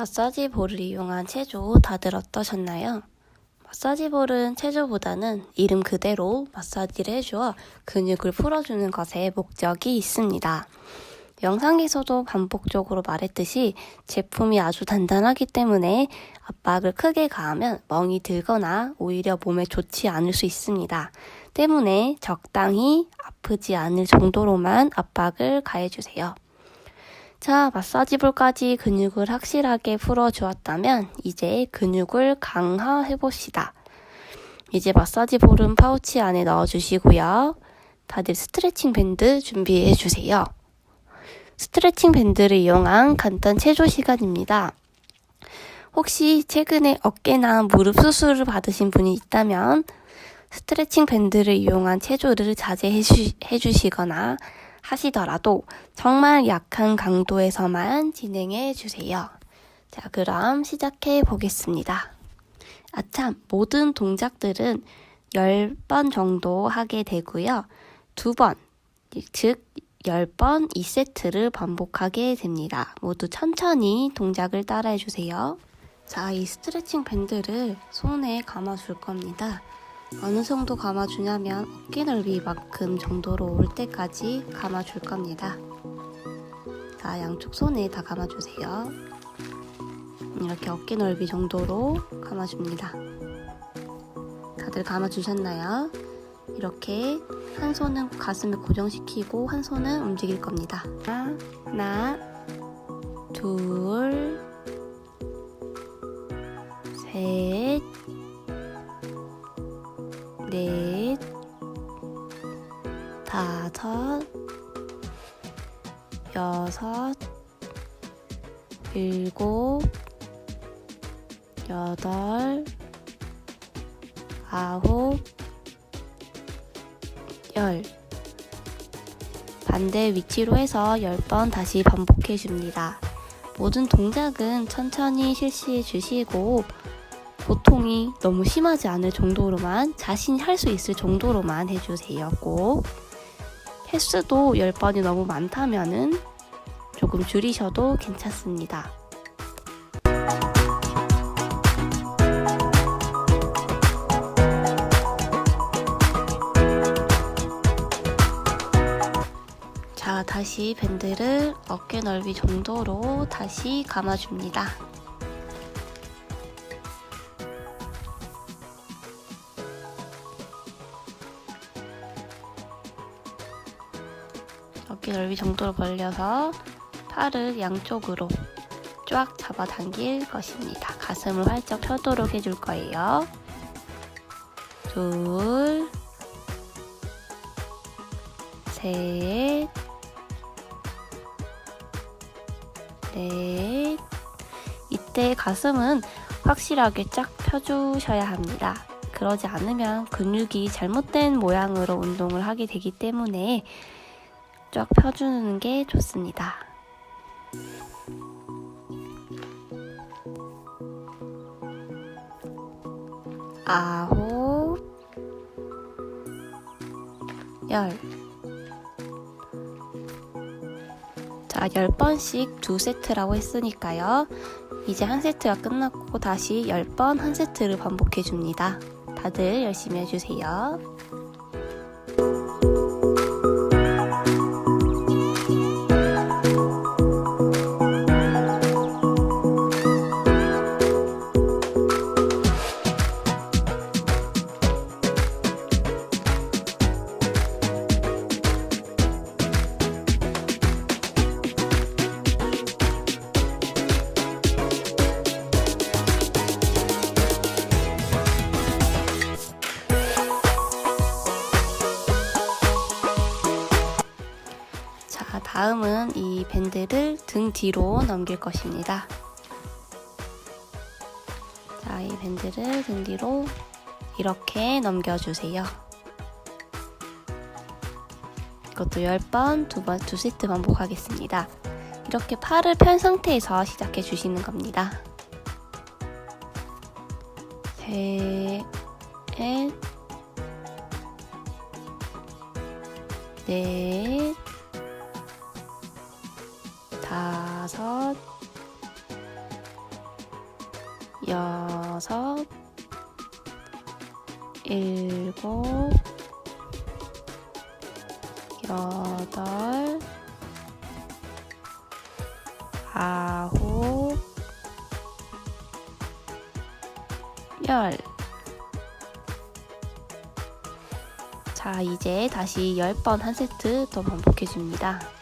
마사지 볼을 이용한 체조 다들 어떠셨나요? 마사지 볼은 체조보다는 이름 그대로 마사지를 해주어 근육을 풀어주는 것에 목적이 있습니다. 영상에서도 반복적으로 말했듯이 제품이 아주 단단하기 때문에 압박을 크게 가하면 멍이 들거나 오히려 몸에 좋지 않을 수 있습니다. 때문에 적당히 아프지 않을 정도로만 압박을 가해주세요. 자, 마사지볼까지 근육을 확실하게 풀어주었다면 이제 근육을 강화해 봅시다. 이제 마사지볼은 파우치 안에 넣어주시고요. 다들 스트레칭 밴드 준비해 주세요. 스트레칭 밴드를 이용한 간단 체조 시간입니다. 혹시 최근에 어깨나 무릎 수술을 받으신 분이 있다면 스트레칭 밴드를 이용한 체조를 자제해 주시거나 하시더라도 정말 약한 강도에서만 진행해 주세요. 자, 그럼 시작해 보겠습니다. 아참, 모든 동작들은 10번 정도 하게 되고요. 두 번, 즉 10번 2세트를 반복하게 됩니다. 모두 천천히 동작을 따라해 주세요. 자, 이 스트레칭 밴드를 손에 감아 줄 겁니다. 어느 정도 감아주냐면 어깨 넓이만큼 정도로 올 때까지 감아줄 겁니다. 자, 양쪽 손에 다 감아주세요. 이렇게 어깨 넓이 정도로 감아줍니다. 다들 감아주셨나요? 이렇게 한 손은 가슴에 고정시키고 한 손은 움직일 겁니다. 하나 둘, 셋, 넷, 다섯, 여섯, 일곱, 여덟, 아홉, 열. 반대 위치로 해서 10번 다시 반복해 줍니다. 모든 동작은 천천히 실시해 주시고 고통이 너무 심하지 않을 정도로만 자신이 할 수 있을 정도로만 해주세요. 꼭 횟수도 10번이 너무 많다면은 조금 줄이셔도 괜찮습니다. 자, 다시 밴드를 어깨 넓이 정도로 다시 감아줍니다. 넓이 정도로 벌려서 팔을 양쪽으로 쫙 잡아당길 것입니다. 가슴을 활짝 펴도록 해줄 거예요. 둘, 셋, 넷. 이때 가슴은 확실하게 쫙 펴주셔야 합니다. 그러지 않으면 근육이 잘못된 모양으로 운동을 하게 되기 때문에 쫙 펴주는 게 좋습니다. 아홉, 열. 자, 열 번씩 두 세트라고 했으니까요. 이제 한 세트가 끝났고 다시 열 번 한 세트를 반복해 줍니다. 다들 열심히 해주세요. 이 밴드를 등 뒤로 넘길 것입니다. 자, 이 밴드를 등 뒤로 이렇게 넘겨주세요. 이것도 10번, 두 번, 두 세트 반복하겠습니다. 이렇게 팔을 편 상태에서 시작해 주시는 겁니다. 셋, 넷, 넷, 다섯, 여섯, 일곱, 여덟, 아홉, 열. 자, 이제 다시 10번 한 세트 더 반복해 줍니다.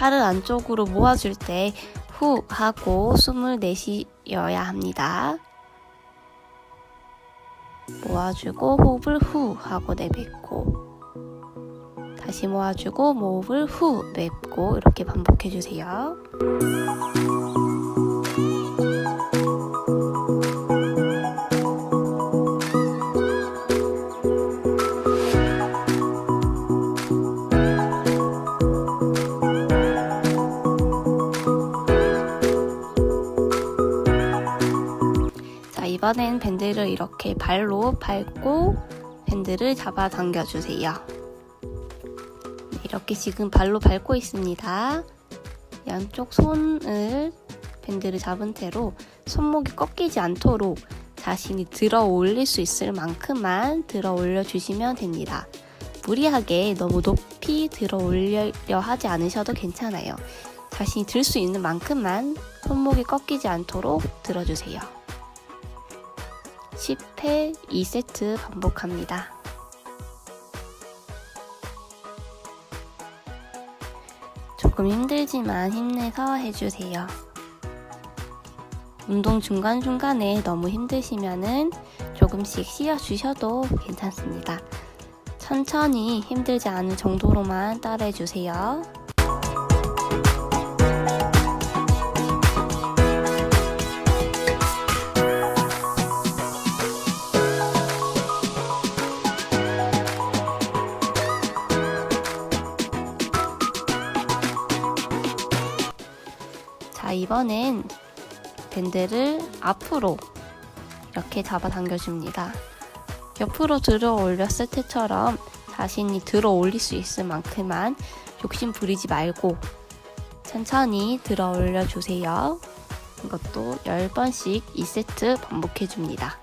팔을 안쪽으로 모아줄 때 후 하고 숨을 내쉬어야 합니다. 모아주고 호흡을 후 하고 내뱉고 다시 모아주고 호흡을 후 맺고 이렇게 반복해 주세요. 자, 이번엔 밴드를 이렇게 발로 밟고 밴드를 잡아 당겨 주세요. 네, 이렇게 지금 발로 밟고 있습니다. 양쪽 손을 밴드를 잡은 채로 손목이 꺾이지 않도록 자신이 들어 올릴 수 있을 만큼만 들어 올려 주시면 됩니다. 무리하게 너무 높이 들어 올리려 하지 않으셔도 괜찮아요. 자신이 들 수 있는 만큼만 손목이 꺾이지 않도록 들어주세요. 10회 2세트 반복합니다. 조금 힘들지만 힘내서 해주세요. 운동 중간중간에 너무 힘드시면은 조금씩 쉬어주셔도 괜찮습니다. 천천히 힘들지 않은 정도로만 따라해주세요. 이번엔 밴드를 앞으로 이렇게 잡아 당겨줍니다. 옆으로 들어 올렸을 때처럼 자신이 들어 올릴 수 있을 만큼만 욕심 부리지 말고 천천히 들어 올려주세요. 이것도 10번씩 2세트 반복해줍니다.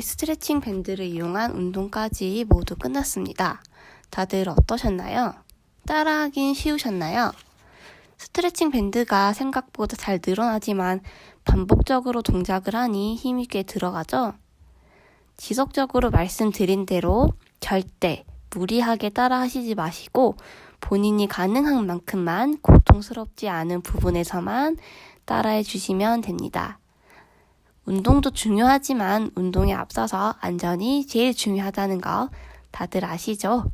스트레칭 밴드를 이용한 운동까지 모두 끝났습니다. 다들 어떠셨나요? 따라하긴 쉬우셨나요? 스트레칭 밴드가 생각보다 잘 늘어나지만 반복적으로 동작을 하니 꽤 들어가죠? 지속적으로 말씀드린 대로 절대 무리하게 따라 하시지 마시고 본인이 가능한 만큼만 고통스럽지 않은 부분에서만 따라해 주시면 됩니다. 운동도 중요하지만 운동에 앞서서 안전이 제일 중요하다는 거 다들 아시죠?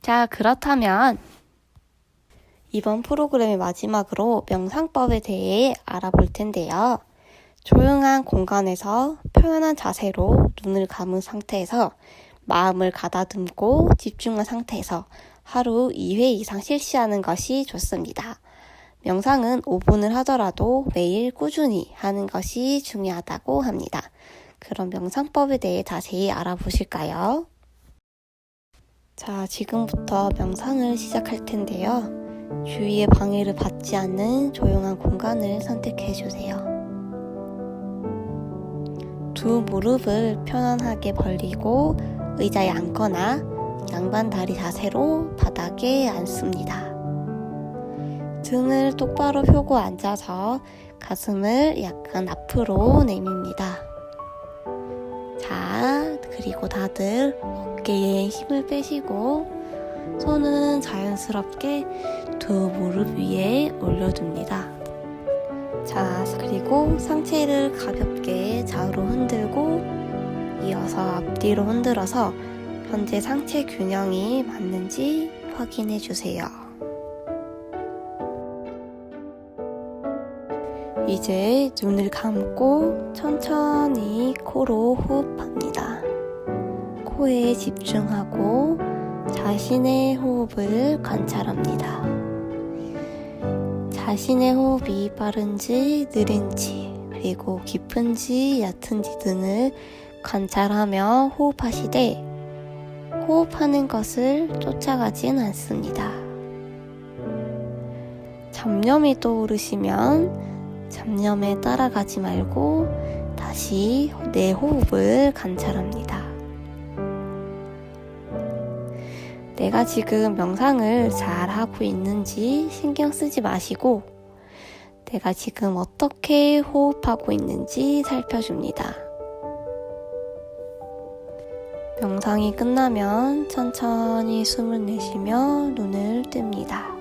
자, 그렇다면 이번 프로그램의 마지막으로 명상법에 대해 알아볼 텐데요. 조용한 공간에서 편안한 자세로 눈을 감은 상태에서 마음을 가다듬고 집중한 상태에서 하루 2회 이상 실시하는 것이 좋습니다. 명상은 5분을 하더라도 매일 꾸준히 하는 것이 중요하다고 합니다. 그럼 명상법에 대해 자세히 알아보실까요? 자, 지금부터 명상을 시작할 텐데요. 주위의 방해를 받지 않는 조용한 공간을 선택해 주세요. 두 무릎을 편안하게 벌리고 의자에 앉거나 양반 다리 자세로 바닥에 앉습니다. 등을 똑바로 펴고 앉아서 가슴을 약간 앞으로 내밉니다. 자, 그리고 다들 어깨에 힘을 빼시고 손은 자연스럽게 두 무릎 위에 올려둡니다. 자, 그리고 상체를 가볍게 좌우로 흔들고 이어서 앞뒤로 흔들어서 현재 상체 균형이 맞는지 확인해 주세요. 이제 눈을 감고 천천히 코로 호흡합니다. 코에 집중하고 자신의 호흡을 관찰합니다. 자신의 호흡이 빠른지 느린지 그리고 깊은지 얕은지 등을 관찰하며 호흡하시되 호흡하는 것을 쫓아가진 않습니다. 잡념이 떠오르시면 잡념에 따라가지 말고 다시 내 호흡을 관찰합니다. 내가 지금 명상을 잘 하고 있는지 신경 쓰지 마시고 내가 지금 어떻게 호흡하고 있는지 살펴줍니다. 명상이 끝나면 천천히 숨을 내쉬며 눈을 뜹니다.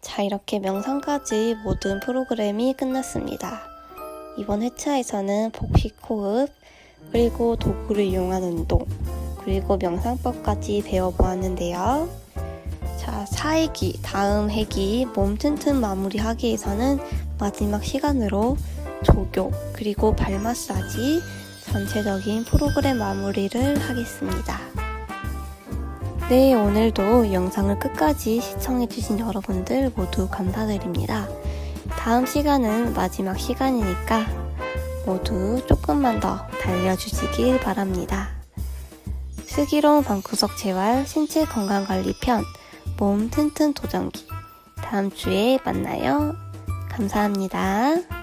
자, 이렇게 명상까지 모든 프로그램이 끝났습니다. 이번 회차에서는 복식 호흡, 그리고 도구를 이용한 운동, 그리고 명상법까지 배워보았는데요. 자, 4회기, 다음 회기 몸 튼튼 마무리 하기에서는 마지막 시간으로 조교, 그리고 발 마사지, 전체적인 프로그램 마무리를 하겠습니다. 네, 오늘도 영상을 끝까지 시청해주신 여러분들 모두 감사드립니다. 다음 시간은 마지막 시간이니까 모두 조금만 더 달려주시길 바랍니다. 슬기로운 방구석 재활 신체 건강관리 편 몸 튼튼 도전기 다음 주에 만나요. 감사합니다.